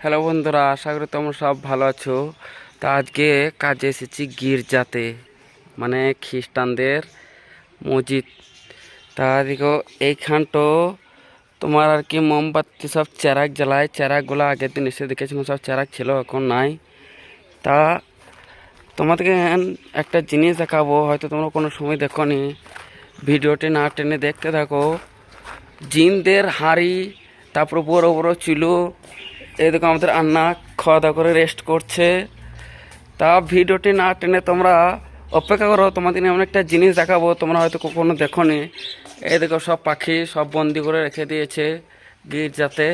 Hello বন্ধুরা, আশা করি তোমরা সব ভালো আছো। তা আজকে কাজে এসেছি গির্জাতে মানে খ্রিস্টানদের মসজিদ। তা দেখো, এইখানটো তোমার আর কি মোমবাতি, সব চেরাক জ্বালায়। চেরাকগুলো আগের দিন এসে দেখেছিলাম সব চেরাক ছিল, এখন নাই। তা তোমাদেরকে একটা জিনিস দেখাবো, হয়তো তোমরা কোনো সময় দেখো নি ভিডিওটি না টেনে দেখতে থাকো। জিনদের হাঁড়ি, তারপর বড় বড় চুলো এদিকে আমাদের আন্না খাওয়া দাওয়া করে রেস্ট করছে। তা ভিডিওটি না টেনে তোমরা অপেক্ষা করো, তোমাদের এমন একটা জিনিস দেখাবো, তোমরা হয়তো কখনো দেখো নি এদিকে সব পাখি সব বন্দি করে রেখে দিয়েছে গির্জাতে।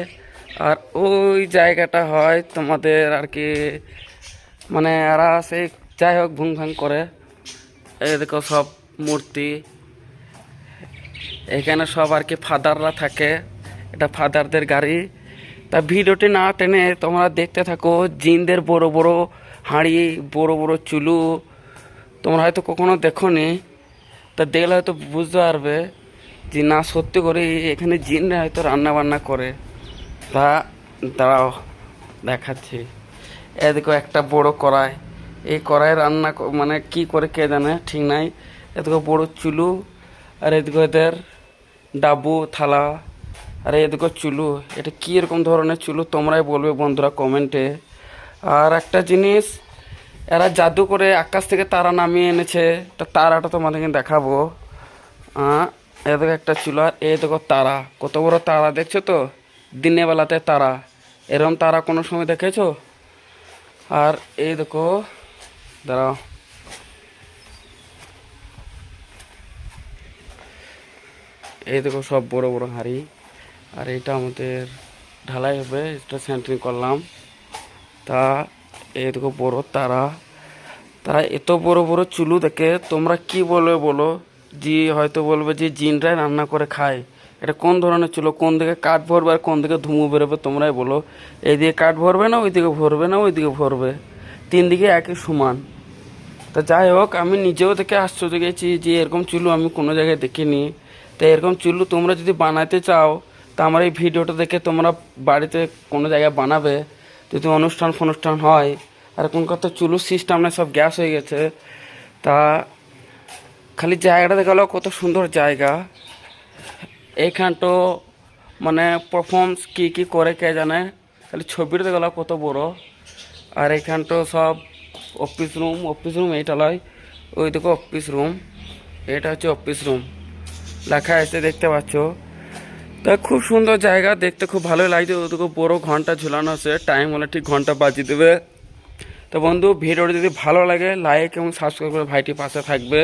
আর ওই জায়গাটা হয় তোমাদের আর কি মানে এরা সেই যাই হোক ভুং ভাং করে। এদিকে সব মূর্তি। এখানে সব আর কি ফাদাররা থাকে। এটা ফাদারদের গাড়ি। তা ভিডিওটি না টেনে তোমরা দেখতে থাকো, জিনদের বড় বড় হাঁড়ি, বড় বড় চুলু। তোমরা হয়তো কখনো দেখোনি, তা দেখলে হয়তো বুঝতে পারবে যে না, সত্যি করে এখানে জিনরা হয়তো রান্না বান্না করে। তা দাঁড়াও, দেখাচ্ছি। এদিকে একটা বড় কড়াই। এই কড়াই রান্না মানে কি করে কে জানে, ঠিক নাই। এদিকে বড় চুলু, আর এদিকে এদের ডাবু, থালা। আর এদিকে চুলু এটা কি এরকম ধরনের চুলু তোমরাই বলবে বন্ধুরা কমেন্টে। আর একটা জিনিস এরা জাদু করে আকাশ থেকে তারা নামিয়ে এনেছে তা তারাটা তোমাদেরকে দেখাবো। আহ, এদিকে একটা চুলো আর এই দেখো তারা কত বড় তারা দেখছ তো? দিনের বেলাতে তারা এরকম তারা কোনো সময় দেখেছ? আর এই দেখো দাঁড়াও। এই দেখো সব বড় বড় হাঁড়ি। আর এটা আমাদের ঢালাই হবে, এটা সেন্টারিং করলাম। তা দেখো বড় তারা। তারা এত বড় বড় চুলু দেখে তোমরা কি বলবে বলো? যে হয়তো বলবে যে জিনরাই রান্না করে খায়। এটা কোন ধরনের চুলো? কোন দিকে কাঠ ভরবে আর কোন দিকে ধুমু বেরোবে তোমরাই বলো। এইদিকে কাঠ ভরবে না, ওইদিকে ভরবে না, ওইদিকে ভরবে। তিন দিকে একই সমান। তা যাই হোক, আমি নিজেও দেখে আশ্চর্য গেছি যে এরকম চুলু আমি কোনো জায়গায় দেখিনি। তা এরকম চুলু তোমরা যদি বানাতে চাও তা আমার এই ভিডিওটা দেখে তোমরা বাড়িতে কোনো জায়গায় বানাবে, যদি অনুষ্ঠান ফনুষ্ঠান হয়, আর কোন কত চুলু সিস্টেম না সব গ্যাস হয়ে গেছে। তা খালি জায়গাটা দেখাল কত সুন্দর জায়গা। এইখানটো মানে পারফর্মস কি কি করে কে জানে। খালি ছবিটা দেখল কত বড়। আর এইখানটো সব অফিস রুম অফিস রুম এইটা লয়। ওই দেখো অফিস রুম এটা হচ্ছে অফিস রুম লেখা আছে দেখতে পাচ্ছ। তা খুব সুন্দর জায়গা, দেখতে খুব ভালো লাগছে। ওদেরকে বড়ো ঘণ্টা ঝুলানো আছে টাইম হলে ঠিক ঘণ্টা বাজিয়ে দেবে। তো বন্ধু, ভিডিওটি যদি ভালো লাগে লাইক এবং সাবস্ক্রাইব করে ভাইটি পাশে থাকবে।